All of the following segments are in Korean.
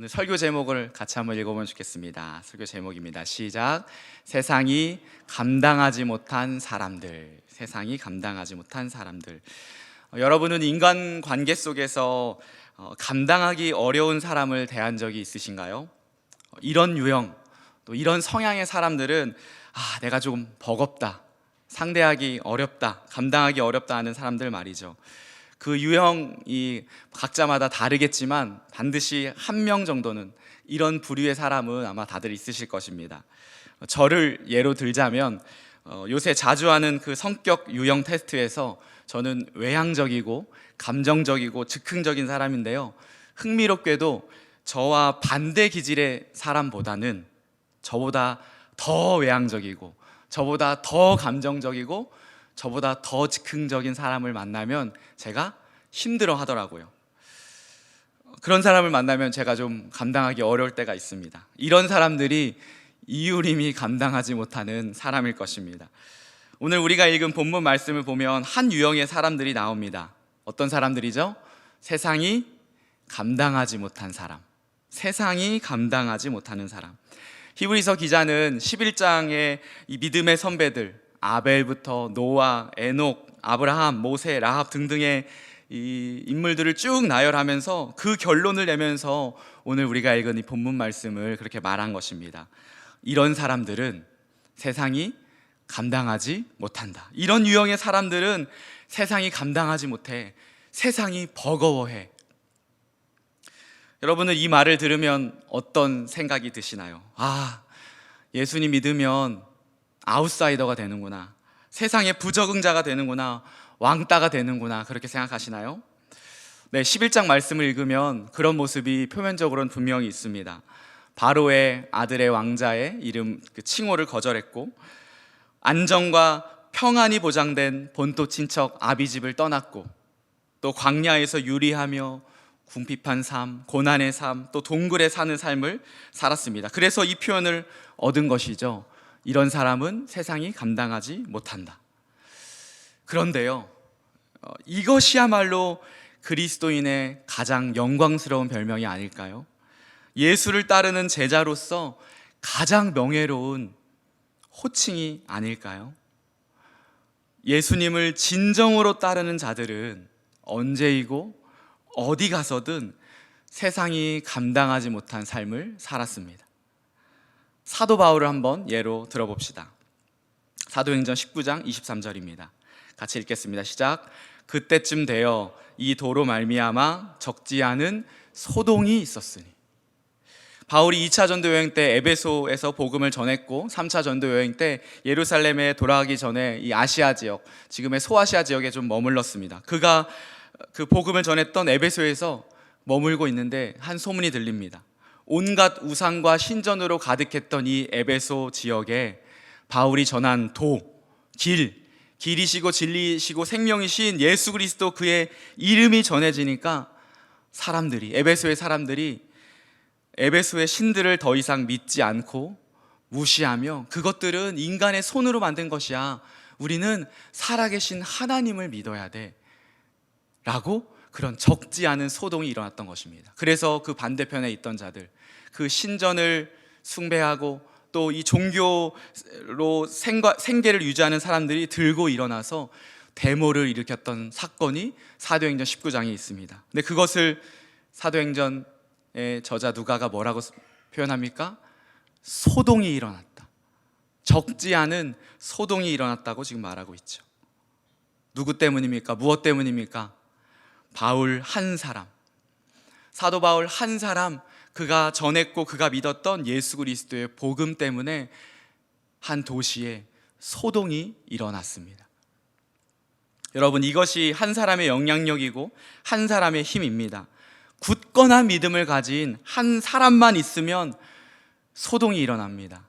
오늘 설교 제목을 같이 한번 읽어보면 좋겠습니다. 설교 제목입니다. 시작. 세상이 감당하지 못한 사람들. 세상이 감당하지 못한 사람들. 어, 여러분은 인간 관계 속에서 어, 감당하기 어려운 사람을 대한 적이 있으신가요? 어, 이런 유형, 또 이런 성향의 사람들은 아, 내가 좀 버겁다. 상대하기 어렵다. 감당하기 어렵다 하는 사람들 말이죠. 그 유형이 각자마다 다르겠지만 반드시 한 명 정도는 이런 부류의 사람은 아마 다들 있으실 것입니다. 저를 예로 들자면 어, 요새 자주 하는 그 성격 유형 테스트에서 저는 외향적이고 감정적이고 즉흥적인 사람인데요. 흥미롭게도 저와 반대 기질의 사람보다는 저보다 더 외향적이고 저보다 더 감정적이고 저보다 더 즉흥적인 사람을 만나면 제가 힘들어 하더라고요. 그런 사람을 만나면 제가 좀 감당하기 어려울 때가 있습니다. 이런 사람들이 이유림이 감당하지 못하는 사람일 것입니다. 오늘 우리가 읽은 본문 말씀을 보면 한 유형의 사람들이 나옵니다. 어떤 사람들이죠? 세상이 감당하지 못한 사람. 세상이 감당하지 못하는 사람. 히브리서 기자는 11장의 이 믿음의 선배들 아벨부터 노아, 에녹, 아브라함, 모세, 라합 등등의 이 인물들을 쭉 나열하면서 그 결론을 내면서 오늘 우리가 읽은 이 본문 말씀을 그렇게 말한 것입니다. 이런 사람들은 세상이 감당하지 못한다. 이런 유형의 사람들은 세상이 감당하지 못해. 세상이 버거워해. 여러분은 이 말을 들으면 어떤 생각이 드시나요? 아, 예수님 믿으면 아웃사이더가 되는구나. 세상의 부적응자가 되는구나. 왕따가 되는구나. 그렇게 생각하시나요? 네, 11장 말씀을 읽으면 그런 모습이 표면적으로는 분명히 있습니다. 바로의 아들의 왕자의 이름 그 칭호를 거절했고 안정과 평안이 보장된 본토 친척 아비집을 떠났고 또 광야에서 유리하며 궁핍한 삶, 고난의 삶, 또 동굴에 사는 삶을 살았습니다. 그래서 이 표현을 얻은 것이죠. 이런 사람은 세상이 감당하지 못한다. 그런데요, 어, 이것이야말로 그리스도인의 가장 영광스러운 별명이 아닐까요? 예수를 따르는 제자로서 가장 명예로운 호칭이 아닐까요? 예수님을 진정으로 따르는 자들은 언제이고 어디 가서든 세상이 감당하지 못한 삶을 살았습니다. 사도 바울을 한번 예로 들어봅시다. 사도행전 19장 23절입니다. 같이 읽겠습니다. 시작. 그때쯤 되어 이 도로 말미암아 적지 않은 소동이 있었으니 바울이 2차 전도 여행 때 에베소에서 복음을 전했고 3차 전도 여행 때 예루살렘에 돌아가기 전에 이 아시아 지역, 지금의 소아시아 지역에 좀 머물렀습니다. 그가 그 복음을 전했던 에베소에서 머물고 있는데 한 소문이 들립니다. 온갖 우상과 신전으로 가득했던 이 에베소 지역에 바울이 전한 도, 길, 길이시고 진리시고 생명이신 예수 그리스도 그의 이름이 전해지니까 사람들이 에베소의 사람들이 에베소의 신들을 더 이상 믿지 않고 무시하며 그것들은 인간의 손으로 만든 것이야. 우리는 살아계신 하나님을 믿어야 돼. 라고 그런 적지 않은 소동이 일어났던 것입니다. 그래서 그 반대편에 있던 자들, 그 신전을 숭배하고 또 이 종교로 생과, 생계를 유지하는 사람들이 들고 일어나서 데모를 일으켰던 사건이 사도행전 19장에 있습니다. 근데 그것을 사도행전의 저자 누가가 뭐라고 표현합니까? 소동이 일어났다. 적지 않은 소동이 일어났다고 지금 말하고 있죠. 누구 때문입니까? 무엇 때문입니까? 바울 한 사람. 사도 바울 한 사람 그가 전했고 그가 믿었던 예수 그리스도의 복음 때문에 한 도시에 소동이 일어났습니다. 여러분 이것이 한 사람의 영향력이고 한 사람의 힘입니다. 굳건한 믿음을 가진 한 사람만 있으면 소동이 일어납니다.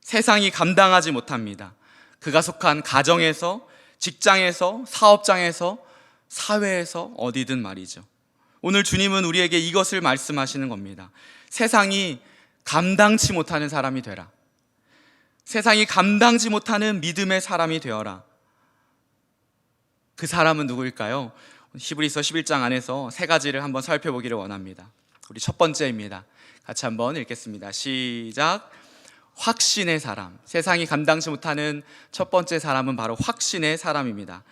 세상이 감당하지 못합니다. 그가 속한 가정에서, 직장에서, 사업장에서, 사회에서 어디든 말이죠. 오늘 주님은 우리에게 이것을 말씀하시는 겁니다. 세상이 감당치 못하는 사람이 되라. 세상이 감당치 못하는 믿음의 사람이 되어라. 그 사람은 누구일까요? 히브리서 11장 안에서 세 가지를 한번 살펴보기를 원합니다. 우리 첫 번째입니다. 같이 한번 읽겠습니다. 시작. 확신의 사람. 세상이 감당치 못하는 첫 번째 사람은 바로 확신의 사람입니다.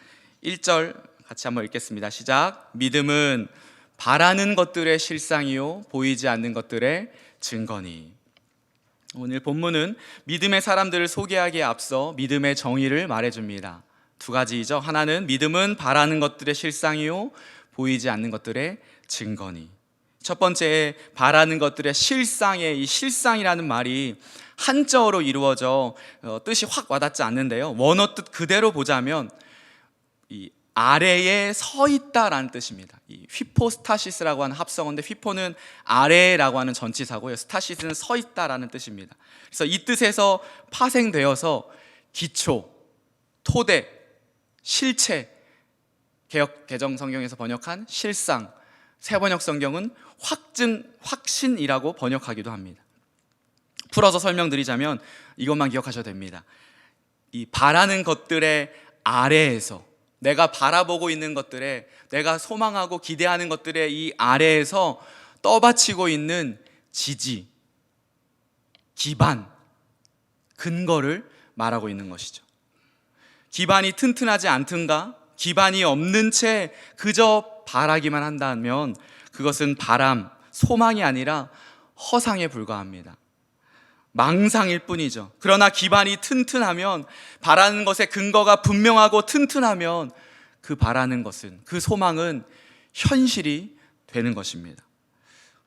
1절 같이 한번 읽겠습니다. 시작. 믿음은 바라는 것들의 실상이요 보이지 않는 것들의 증거니. 오늘 본문은 믿음의 사람들을 소개하기에 앞서 믿음의 정의를 말해 줍니다. 두 가지이죠. 하나는 믿음은 바라는 것들의 실상이요 보이지 않는 것들의 증거니. 첫 번째 바라는 것들의 실상의 이 실상이라는 말이 한자어로 이루어져 어, 뜻이 확 와닿지 않는데요. 원어 뜻 그대로 보자면 이 아래에 서 있다라는 뜻입니다. 이 휘포스타시스라고 하는 합성어인데 휘포는 아래라고 하는 전치사고요. 스타시스는 서 있다라는 뜻입니다. 그래서 이 뜻에서 파생되어서 기초, 토대, 실체, 개혁 개정 성경에서 번역한 실상, 새 번역 성경은 확증, 확신이라고 번역하기도 합니다. 풀어서 설명드리자면 이것만 기억하셔도 됩니다. 이 바라는 것들의 아래에서 내가 바라보고 있는 것들에 내가 소망하고 기대하는 것들의 이 아래에서 떠받치고 있는 지지, 기반, 근거를 말하고 있는 것이죠. 기반이 튼튼하지 않든가 기반이 없는 채 그저 바라기만 한다면 그것은 바람, 소망이 아니라 허상에 불과합니다. 망상일 뿐이죠. 그러나 기반이 튼튼하면 바라는 것의 근거가 분명하고 튼튼하면 그 바라는 것은 그 소망은 현실이 되는 것입니다.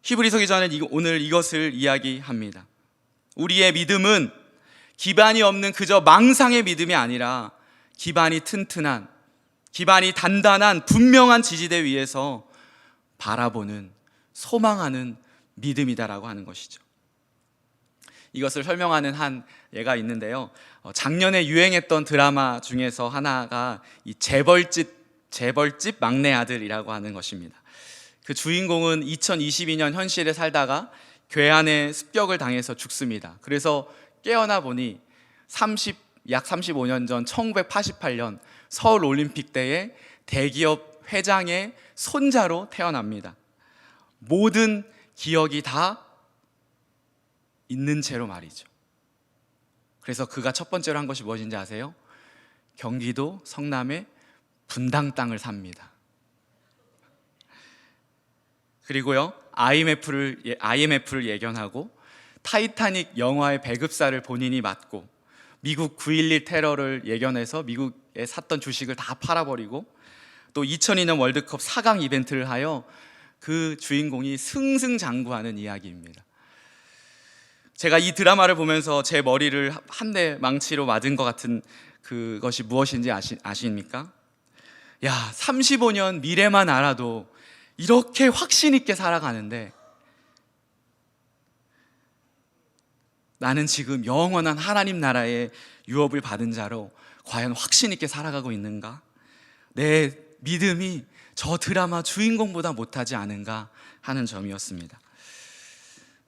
히브리서 기자는 이- 오늘 이것을 이야기합니다. 우리의 믿음은 기반이 없는 그저 망상의 믿음이 아니라 기반이 튼튼한 기반이 단단한 분명한 지지대 위에서 바라보는 소망하는 믿음이다라고 하는 것이죠. 이것을 설명하는 한 예가 있는데요. 어, 작년에 유행했던 드라마 중에서 하나가 이 재벌집 재벌집 막내 아들이라고 하는 것입니다. 그 주인공은 2022년 현실에 살다가 괴한의 습격을 당해서 죽습니다. 그래서 깨어나 보니 30, 약 35년 전 1988년 서울 올림픽 때에 대기업 회장의 손자로 태어납니다. 모든 기억이 다 있는 채로 말이죠. 그래서 그가 첫 번째로 한 것이 무엇인지 아세요? 경기도 성남의 분당 땅을 삽니다. 그리고요, IMF를, 예, IMF를 예견하고 타이타닉 영화의 배급사를 본인이 맡고 미국 9.11 테러를 예견해서 미국에 샀던 주식을 다 팔아버리고 또 2002년 월드컵 4강 이벤트를 하여 그 주인공이 승승장구하는 이야기입니다. 제가 이 드라마를 보면서 제 머리를 한 대 망치로 맞은 것 같은 그것이 무엇인지 아시, 아십니까? 야, 35년 미래만 알아도 이렇게 확신 있게 살아가는데 나는 지금 영원한 하나님 나라의 유업을 받은 자로 과연 확신 있게 살아가고 있는가? 내 믿음이 저 드라마 주인공보다 못하지 않은가 하는 점이었습니다.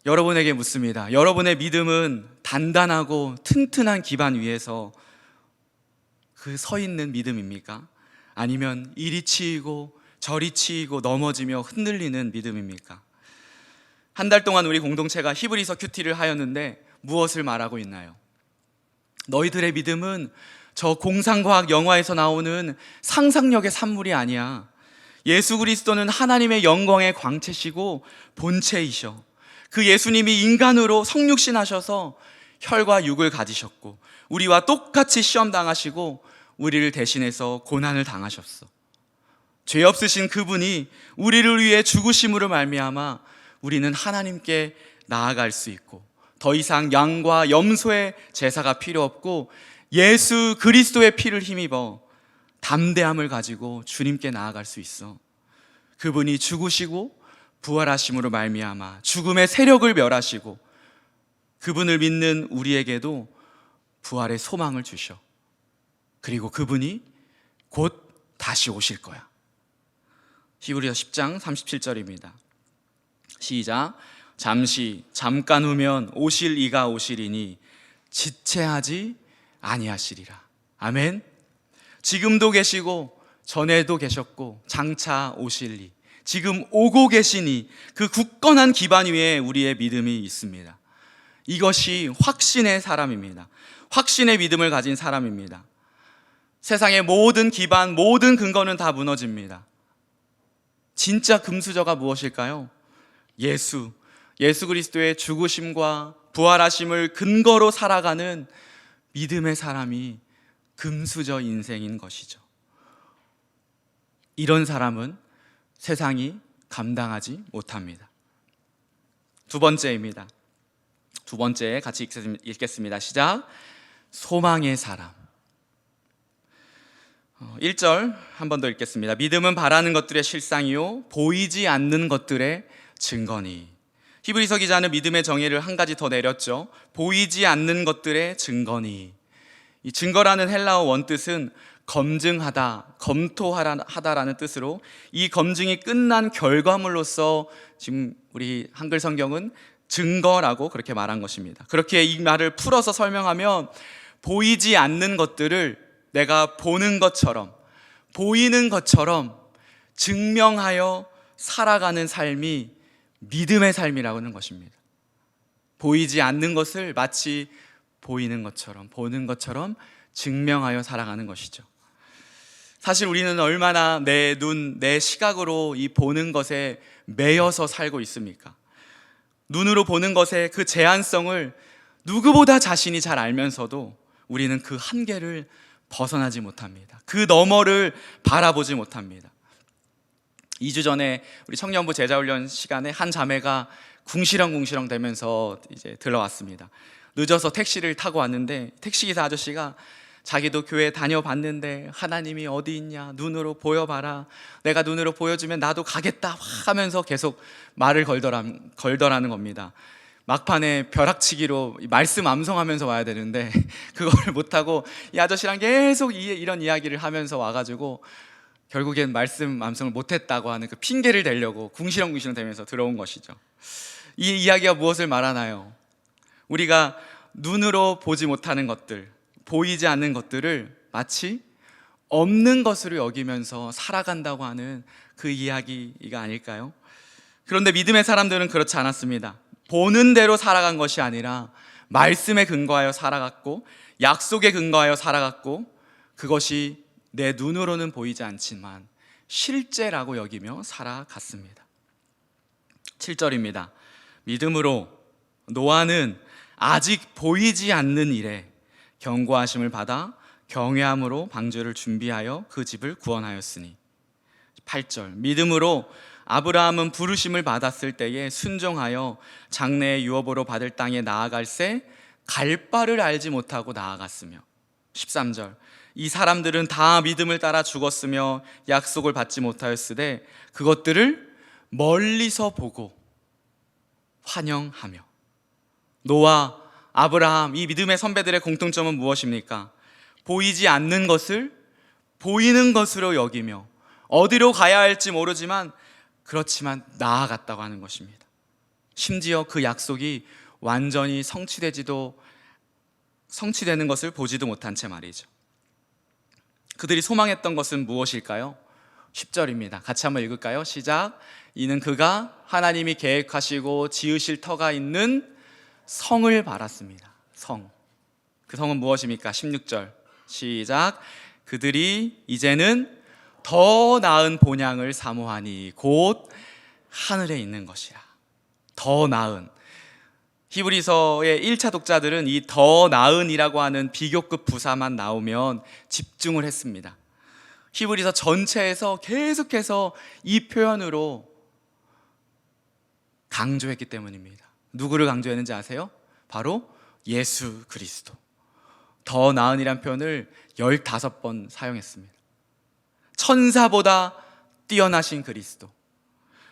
여러분에게 묻습니다. 여러분의 믿음은 단단하고 튼튼한 기반 위에서 그 서 있는 믿음입니까? 아니면 이리 치이고 저리 치이고 넘어지며 흔들리는 믿음입니까? 한 달 동안 우리 공동체가 히브리서 큐티를 하였는데 무엇을 말하고 있나요? 너희들의 믿음은 저 공상과학 영화에서 나오는 상상력의 산물이 아니야. 예수 그리스도는 하나님의 영광의 광채시고 본체이셔. 그 예수님이 인간으로 성육신 하셔서 혈과 육을 가지셨고 우리와 똑같이 시험 당하시고 우리를 대신해서 고난을 당하셨어. 죄 없으신 그분이 우리를 위해 죽으심으로 말미암아 우리는 하나님께 나아갈 수 있고 더 이상 양과 염소의 제사가 필요 없고 예수 그리스도의 피를 힘입어 담대함을 가지고 주님께 나아갈 수 있어. 그분이 죽으시고 부활하심으로 말미암아 죽음의 세력을 멸하시고 그분을 믿는 우리에게도 부활의 소망을 주셔. 그리고 그분이 곧 다시 오실 거야. 히브리서 10장 37절입니다. 시작. 잠시 잠깐 후면 오실 이가 오시리니 지체하지 아니하시리라. 아멘. 지금도 계시고 전에도 계셨고 장차 오실리 지금 오고 계시니 그 굳건한 기반 위에 우리의 믿음이 있습니다. 이것이 확신의 사람입니다. 확신의 믿음을 가진 사람입니다. 세상의 모든 기반, 모든 근거는 다 무너집니다. 진짜 금수저가 무엇일까요? 예수, 예수 그리스도의 죽으심과 부활하심을 근거로 살아가는 믿음의 사람이 금수저 인생인 것이죠. 이런 사람은 세상이 감당하지 못합니다. 두 번째입니다. 두 번째 같이 읽겠습니다. 시작. 소망의 사람. 1절 한 번 더 읽겠습니다. 믿음은 바라는 것들의 실상이요 보이지 않는 것들의 증거니. 히브리서 기자는 믿음의 정의를 한 가지 더 내렸죠. 보이지 않는 것들의 증거니. 이 증거라는 헬라어 원뜻은 검증하다, 검토하다라는 뜻으로 이 검증이 끝난 결과물로서 지금 우리 한글 성경은 증거라고 그렇게 말한 것입니다. 그렇게 이 말을 풀어서 설명하면 보이지 않는 것들을 내가 보는 것처럼 보이는 것처럼 증명하여 살아가는 삶이 믿음의 삶이라고 하는 것입니다. 보이지 않는 것을 마치 보이는 것처럼 보는 것처럼 증명하여 살아가는 것이죠. 사실 우리는 얼마나 내 눈, 내 시각으로 이 보는 것에 매여서 살고 있습니까? 눈으로 보는 것의 그 제한성을 누구보다 자신이 잘 알면서도 우리는 그 한계를 벗어나지 못합니다. 그 너머를 바라보지 못합니다. 2주 전에 우리 청년부 제자훈련 시간에 한 자매가 궁시렁궁시렁 대면서 이제 들어왔습니다. 늦어서 택시를 타고 왔는데 택시기사 아저씨가 자기도 교회 다녀봤는데 하나님이 어디 있냐? 눈으로 보여봐라. 내가 눈으로 보여주면 나도 가겠다. 하면서 계속 말을 걸더라, 걸더라는 겁니다. 막판에 벼락치기로 말씀 암송하면서 와야 되는데 그걸 못하고 이 아저씨랑 계속 이, 이런 이야기를 하면서 와가지고 결국엔 말씀 암송을 못했다고 하는 그 핑계를 대려고 궁시렁궁시렁 대면서 들어온 것이죠. 이 이야기가 무엇을 말하나요? 우리가 눈으로 보지 못하는 것들 보이지 않는 것들을 마치 없는 것으로 여기면서 살아간다고 하는 그 이야기가 아닐까요? 그런데 믿음의 사람들은 그렇지 않았습니다. 보는 대로 살아간 것이 아니라 말씀에 근거하여 살아갔고 약속에 근거하여 살아갔고 그것이 내 눈으로는 보이지 않지만 실제라고 여기며 살아갔습니다. 7절입니다. 믿음으로 노아는 아직 보이지 않는 일에 경고하심을 받아 경외함으로 방주를 준비하여 그 집을 구원하였으니. 8절. 믿음으로 아브라함은 부르심을 받았을 때에 순종하여 장래의 유업으로 받을 땅에 나아갈새 갈 바를 알지 못하고 나아갔으며. 13절. 이 사람들은 다 믿음을 따라 죽었으며 약속을 받지 못하였으되 그것들을 멀리서 보고 환영하며. 노아 아브라함, 이 믿음의 선배들의 공통점은 무엇입니까? 보이지 않는 것을 보이는 것으로 여기며 어디로 가야 할지 모르지만 그렇지만 나아갔다고 하는 것입니다. 심지어 그 약속이 완전히 성취되지도 성취되는 것을 보지도 못한 채 말이죠. 그들이 소망했던 것은 무엇일까요? 10절입니다. 같이 한번 읽을까요? 시작. 이는 그가 하나님이 계획하시고 지으실 터가 있는 성을 바랐습니다. 성. 그 성은 무엇입니까? 16절. 시작. 그들이 이제는 더 나은 본향을 사모하니 곧 하늘에 있는 것이라. 더 나은. 히브리서의 1차 독자들은 이 더 나은이라고 하는 비교급 부사만 나오면 집중을 했습니다. 히브리서 전체에서 계속해서 이 표현으로 강조했기 때문입니다. 누구를 강조했는지 아세요? 바로 예수 그리스도. 더 나은이란 표현을 15번 사용했습니다. 천사보다 뛰어나신 그리스도.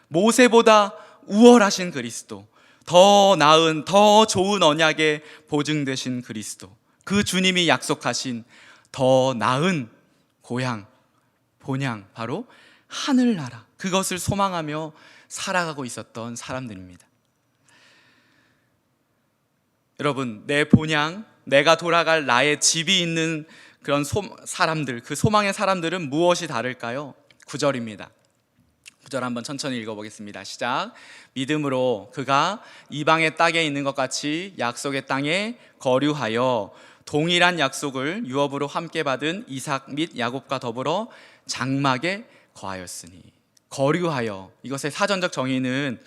모세보다 우월하신 그리스도. 더 나은, 더 좋은 언약에 보증되신 그리스도. 그 주님이 약속하신 더 나은 고향, 본향, 바로 하늘나라. 그것을 소망하며 살아가고 있었던 사람들입니다. 여러분, 내 본향, 내가 돌아갈 나의 집이 있는 그런 소, 사람들, 그 소망의 사람들은 무엇이 다를까요? 9절입니다. 구절 한번 천천히 읽어보겠습니다. 시작. 믿음으로 그가 이방의 땅에 있는 것 같이 약속의 땅에 거류하여 동일한 약속을 유업으로 함께 받은 이삭 및 야곱과 더불어 장막에 거하였으니 거류하여 이것의 사전적 정의는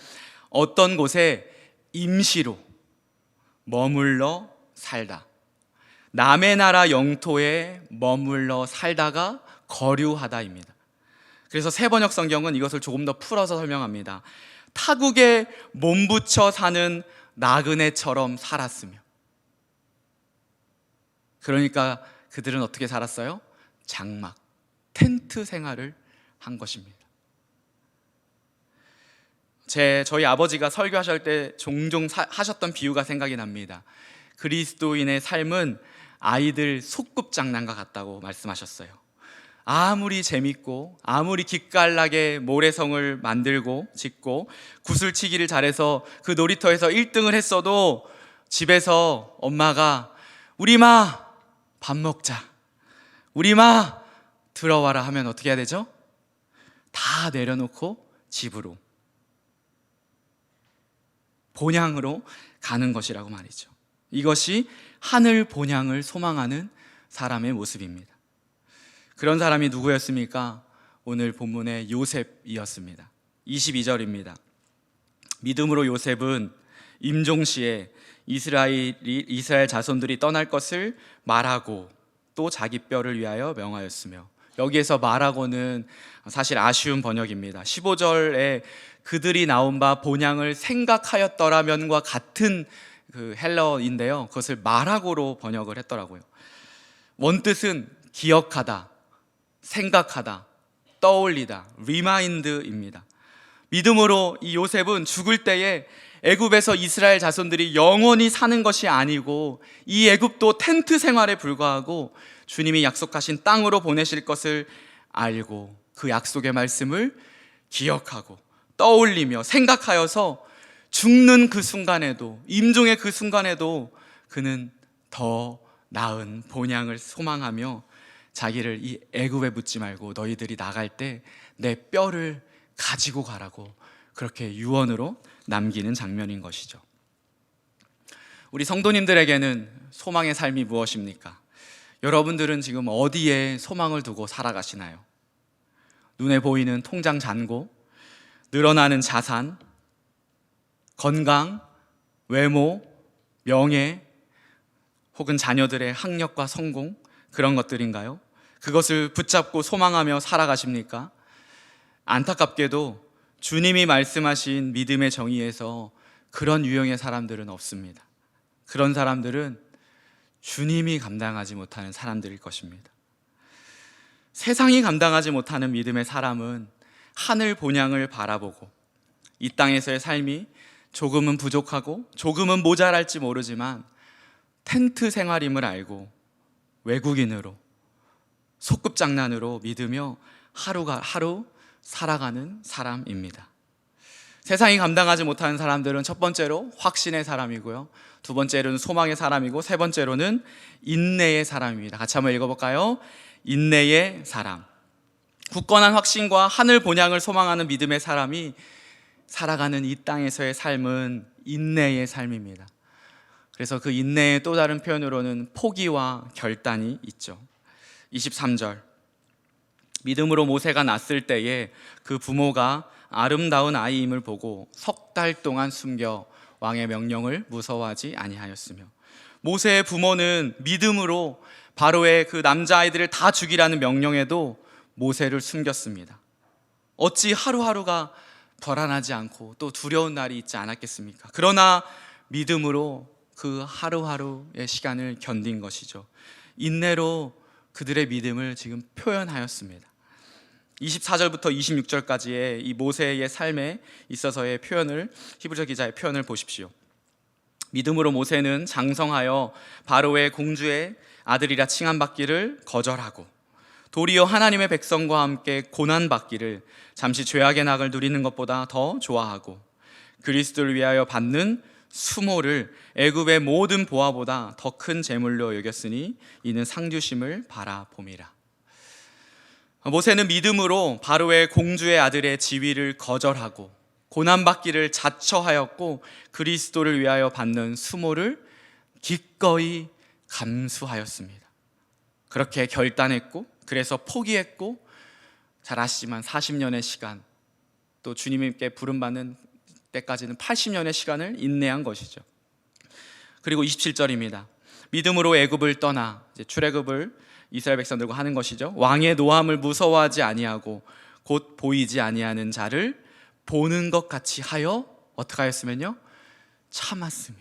어떤 곳에 임시로 머물러 살다. 남의 나라 영토에 머물러 살다가 거류하다입니다. 그래서 세번역 성경은 이것을 조금 더 풀어서 설명합니다. 타국에 몸붙여 사는 나그네처럼 살았으며. 그러니까 그들은 어떻게 살았어요? 장막, 텐트 생활을 한 것입니다. 제 저희 아버지가 설교하실 때 종종 사- 하셨던 비유가 생각이 납니다. 그리스도인의 삶은 아이들 소꿉장난과 같다고 말씀하셨어요. 아무리 재밌고 아무리 기깔나게 모래성을 만들고 짓고 구슬치기를 잘해서 그 놀이터에서 1등을 했어도 집에서 엄마가 우리 마 밥 먹자. 우리 마 들어와라 하면 어떻게 해야 되죠? 다 내려놓고 집으로 본향으로 가는 것이라고 말이죠. 이것이 하늘 본향을 소망하는 사람의 모습입니다. 그런 사람이 누구였습니까? 오늘 본문의 요셉이었습니다. 22절입니다. 믿음으로 요셉은 임종시에 이스라엘이 이스라엘 자손들이 떠날 것을 말하고 또 자기 뼈를 위하여 명하였으며 여기에서 말하고는 사실 아쉬운 번역입니다. 15절에 그들이 나온 바 본향을 생각하였더라면과 같은 그 헬러인데요. 그것을 말하고로 번역을 했더라고요. 원뜻은 기억하다, 생각하다, 떠올리다, 리마인드입니다. 믿음으로 이 요셉은 죽을 때에 애굽에서 이스라엘 자손들이 영원히 사는 것이 아니고 이 애굽도 텐트 생활에 불과하고 주님이 약속하신 땅으로 보내실 것을 알고 그 약속의 말씀을 기억하고 떠올리며 생각하여서 죽는 그 순간에도 임종의 그 순간에도 그는 더 나은 본향을 소망하며 자기를 이 애굽에 묻지 말고 너희들이 나갈 때 내 뼈를 가지고 가라고 그렇게 유언으로 남기는 장면인 것이죠. 우리 성도님들에게는 소망의 삶이 무엇입니까? 여러분들은 지금 어디에 소망을 두고 살아가시나요? 눈에 보이는 통장 잔고, 늘어나는 자산, 건강, 외모, 명예, 혹은 자녀들의 학력과 성공, 그런 것들인가요? 그것을 붙잡고 소망하며 살아가십니까? 안타깝게도 주님이 말씀하신 믿음의 정의에서 그런 유형의 사람들은 없습니다. 그런 사람들은 주님이 감당하지 못하는 사람들일 것입니다. 세상이 감당하지 못하는 믿음의 사람은 하늘 본향을 바라보고 이 땅에서의 삶이 조금은 부족하고 조금은 모자랄지 모르지만 텐트 생활임을 알고 외국인으로 소꿉장난으로 믿으며 하루가 하루 살아가는 사람입니다. 세상이 감당하지 못하는 사람들은 첫 번째로 확신의 사람이고요. 두 번째로는 소망의 사람이고 세 번째로는 인내의 사람입니다. 같이 한번 읽어 볼까요? 인내의 사람. 굳건한 확신과 하늘 본향을 소망하는 믿음의 사람이 살아가는 이 땅에서의 삶은 인내의 삶입니다. 그래서 그 인내의 또 다른 표현으로는 포기와 결단이 있죠. 23절. 믿음으로 모세가 낳았을 때에 그 부모가 아름다운 아이임을 보고 석 달 동안 숨겨 왕의 명령을 무서워하지 아니하였으며 모세의 부모는 믿음으로 바로의 그 남자아이들을 다 죽이라는 명령에도 모세를 숨겼습니다. 어찌 하루하루가 불안하지 않고 또 두려운 날이 있지 않았겠습니까? 그러나 믿음으로 그 하루하루의 시간을 견딘 것이죠. 인내로 그들의 믿음을 지금 표현하였습니다. 24절부터 26절까지의 이 모세의 삶에 있어서의 표현을 히브리서 기자의 표현을 보십시오. 믿음으로 모세는 장성하여 바로의 공주의 아들이라 칭함받기를 거절하고 도리어 하나님의 백성과 함께 고난 받기를 잠시 죄악의 낙을 누리는 것보다 더 좋아하고 그리스도를 위하여 받는 수모를 애굽의 모든 보화보다 더 큰 재물로 여겼으니 이는 상주심을 바라봄이라. 모세는 믿음으로 바로의 공주의 아들의 지위를 거절하고 고난받기를 자처하였고 그리스도를 위하여 받는 수모를 기꺼이 감수하였습니다. 그렇게 결단했고 그래서 포기했고 잘 아시지만 40년의 시간 또 주님께 부름받는 때까지는 80년의 시간을 인내한 것이죠. 그리고 27절입니다. 믿음으로 애굽을 떠나 출애굽을 이스라엘 백성들과 하는 것이죠. 왕의 노함을 무서워하지 아니하고 곧 보이지 아니하는 자를 보는 것 같이 하여 어떻게 하였으면요? 참았으며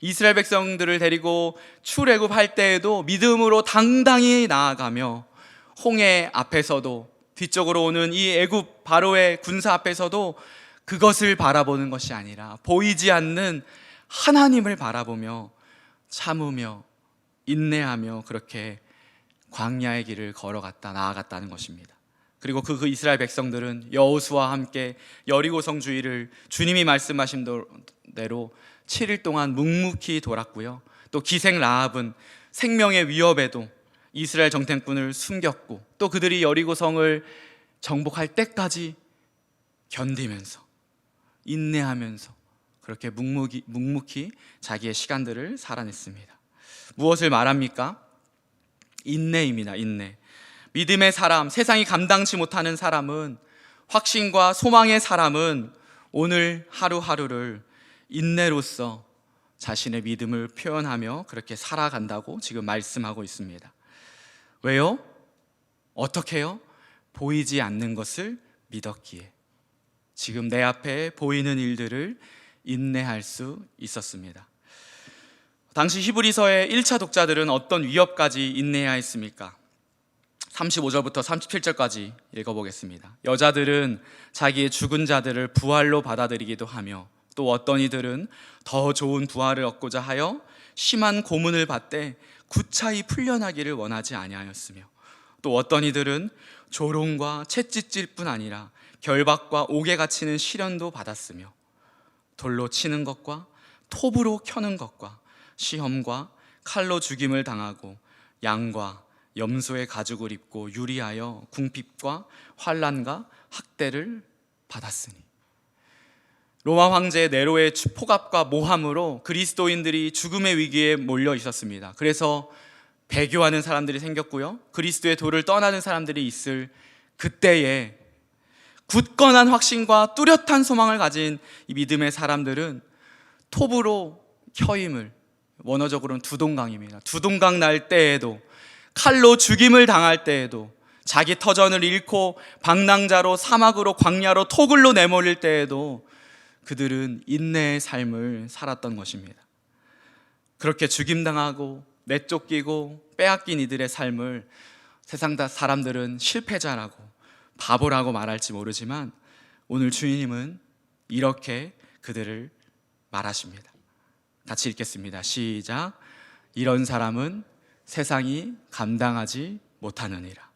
이스라엘 백성들을 데리고 출애굽할 때에도 믿음으로 당당히 나아가며 홍해 앞에서도 뒤쪽으로 오는 이 애굽 바로의 군사 앞에서도 그것을 바라보는 것이 아니라 보이지 않는 하나님을 바라보며 참으며 인내하며 그렇게 광야의 길을 걸어갔다 나아갔다는 것입니다. 그리고 그, 그 이스라엘 백성들은 여호수와 함께 여리고성 주위를 주님이 말씀하신 대로 7일 동안 묵묵히 돌았고요. 또 기생 라합은 생명의 위협에도 이스라엘 정탐꾼을 숨겼고 또 그들이 여리고 성을 정복할 때까지 견디면서 인내하면서 그렇게 묵묵히, 묵묵히 자기의 시간들을 살아냈습니다. 무엇을 말합니까? 인내입니다. 인내. 믿음의 사람, 세상이 감당치 못하는 사람은 확신과 소망의 사람은 오늘 하루하루를 인내로서 자신의 믿음을 표현하며 그렇게 살아간다고 지금 말씀하고 있습니다. 왜요? 어떻게요? 보이지 않는 것을 믿었기에 지금 내 앞에 보이는 일들을 인내할 수 있었습니다. 당시 히브리서의 1차 독자들은 어떤 위협까지 인내해야 했습니까? 35절부터 37절까지 읽어보겠습니다. 여자들은 자기의 죽은 자들을 부활로 받아들이기도 하며 또 어떤 이들은 더 좋은 부활을 얻고자 하여 심한 고문을 받되 구차히 풀려나기를 원하지 아니하였으며 또 어떤 이들은 조롱과 채찍질 뿐 아니라 결박과 옥에 갇히는 시련도 받았으며 돌로 치는 것과 톱으로 켜는 것과 시험과 칼로 죽임을 당하고 양과 염소의 가죽을 입고 유리하여 궁핍과 환란과 학대를 받았으니 로마 황제 네로의 포갑과 모함으로 그리스도인들이 죽음의 위기에 몰려 있었습니다. 그래서 배교하는 사람들이 생겼고요. 그리스도의 도를 떠나는 사람들이 있을 그때에 굳건한 확신과 뚜렷한 소망을 가진 이 믿음의 사람들은 톱으로 켜임을 원어적으로는 두동강입니다. 두동강 날 때에도 칼로 죽임을 당할 때에도 자기 터전을 잃고 방랑자로 사막으로 광야로 토굴로 내몰릴 때에도 그들은 인내의 삶을 살았던 것입니다. 그렇게 죽임당하고 내쫓기고 빼앗긴 이들의 삶을 세상 다 사람들은 실패자라고 바보라고 말할지 모르지만 오늘 주인님은 이렇게 그들을 말하십니다. 같이 읽겠습니다. 시작. 이런 사람은 세상이 감당하지 못하느니라.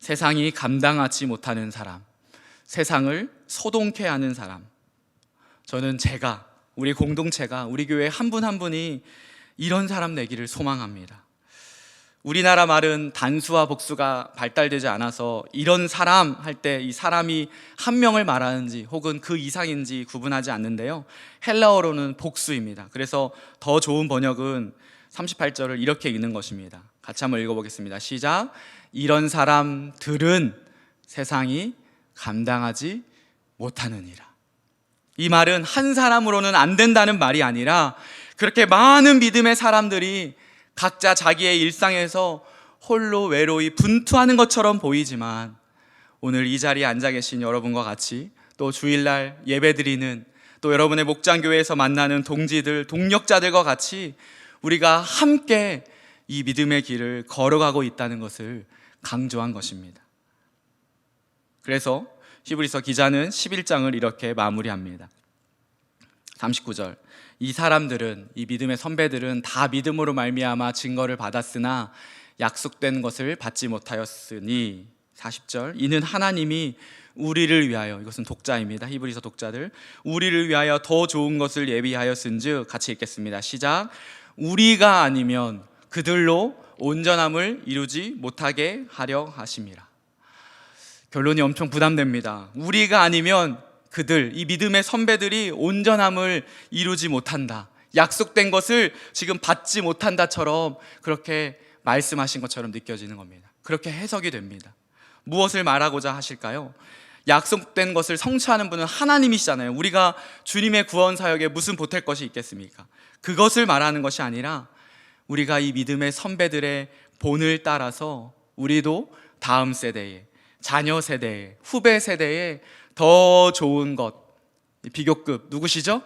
세상이 감당하지 못하는 사람, 세상을 소동케 하는 사람. 저는 제가, 우리 공동체가, 우리 교회 한 분 한 분이 이런 사람 되기를 소망합니다. 우리나라 말은 단수와 복수가 발달되지 않아서 이런 사람 할 때 이 사람이 한 명을 말하는지 혹은 그 이상인지 구분하지 않는데요. 헬라어로는 복수입니다. 그래서 더 좋은 번역은 38절을 이렇게 읽는 것입니다. 같이 한번 읽어보겠습니다. 시작. 이런 사람들은 세상이 감당하지 못하느니라. 이 말은 한 사람으로는 안 된다는 말이 아니라 그렇게 많은 믿음의 사람들이 각자 자기의 일상에서 홀로 외로이 분투하는 것처럼 보이지만 오늘 이 자리에 앉아 계신 여러분과 같이 또 주일날 예배드리는 또 여러분의 목장교회에서 만나는 동지들, 동력자들과 같이 우리가 함께 이 믿음의 길을 걸어가고 있다는 것을 강조한 것입니다. 그래서 히브리서 기자는 11장을 이렇게 마무리합니다. 39절. 이 사람들은 이 믿음의 선배들은 다 믿음으로 말미암아 증거를 받았으나 약속된 것을 받지 못하였으니 40절. 이는 하나님이 우리를 위하여 이것은 독자입니다. 히브리서 독자들. 우리를 위하여 더 좋은 것을 예비하였은즉 같이 읽겠습니다. 시작. 우리가 아니면 그들로 온전함을 이루지 못하게 하려 하심이라. 결론이 엄청 부담됩니다. 우리가 아니면 그들, 이 믿음의 선배들이 온전함을 이루지 못한다. 약속된 것을 지금 받지 못한다처럼 그렇게 말씀하신 것처럼 느껴지는 겁니다. 그렇게 해석이 됩니다. 무엇을 말하고자 하실까요? 약속된 것을 성취하는 분은 하나님이시잖아요. 우리가 주님의 구원 사역에 무슨 보탤 것이 있겠습니까? 그것을 말하는 것이 아니라 우리가 이 믿음의 선배들의 본을 따라서 우리도 다음 세대에 자녀 세대에 후배 세대에 더 좋은 것 비교급 누구시죠?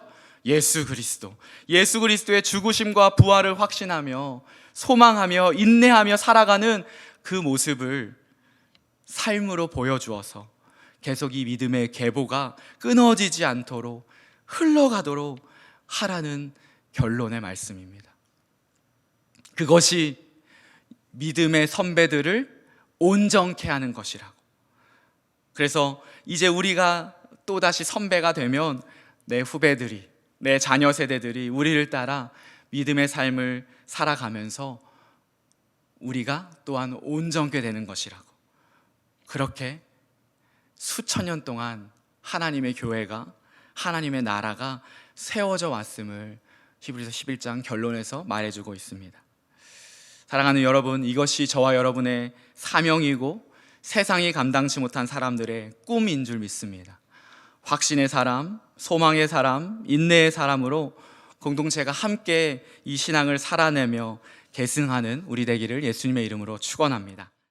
예수 그리스도. 예수 그리스도의 죽으심과 부활을 확신하며 소망하며 인내하며 살아가는 그 모습을 삶으로 보여주어서 계속 이 믿음의 계보가 끊어지지 않도록 흘러가도록 하라는 결론의 말씀입니다. 그것이 믿음의 선배들을 온전케 하는 것이라고. 그래서 이제 우리가 또다시 선배가 되면 내 후배들이, 내 자녀 세대들이 우리를 따라 믿음의 삶을 살아가면서 우리가 또한 온전케 되는 것이라고. 그렇게 수천 년 동안 하나님의 교회가 하나님의 나라가 세워져 왔음을 히브리서 11장 결론에서 말해주고 있습니다. 사랑하는 여러분, 이것이 저와 여러분의 사명이고 세상이 감당치 못한 사람들의 꿈인 줄 믿습니다. 확신의 사람, 소망의 사람, 인내의 사람으로 공동체가 함께 이 신앙을 살아내며 계승하는 우리 되기를 예수님의 이름으로 축원합니다.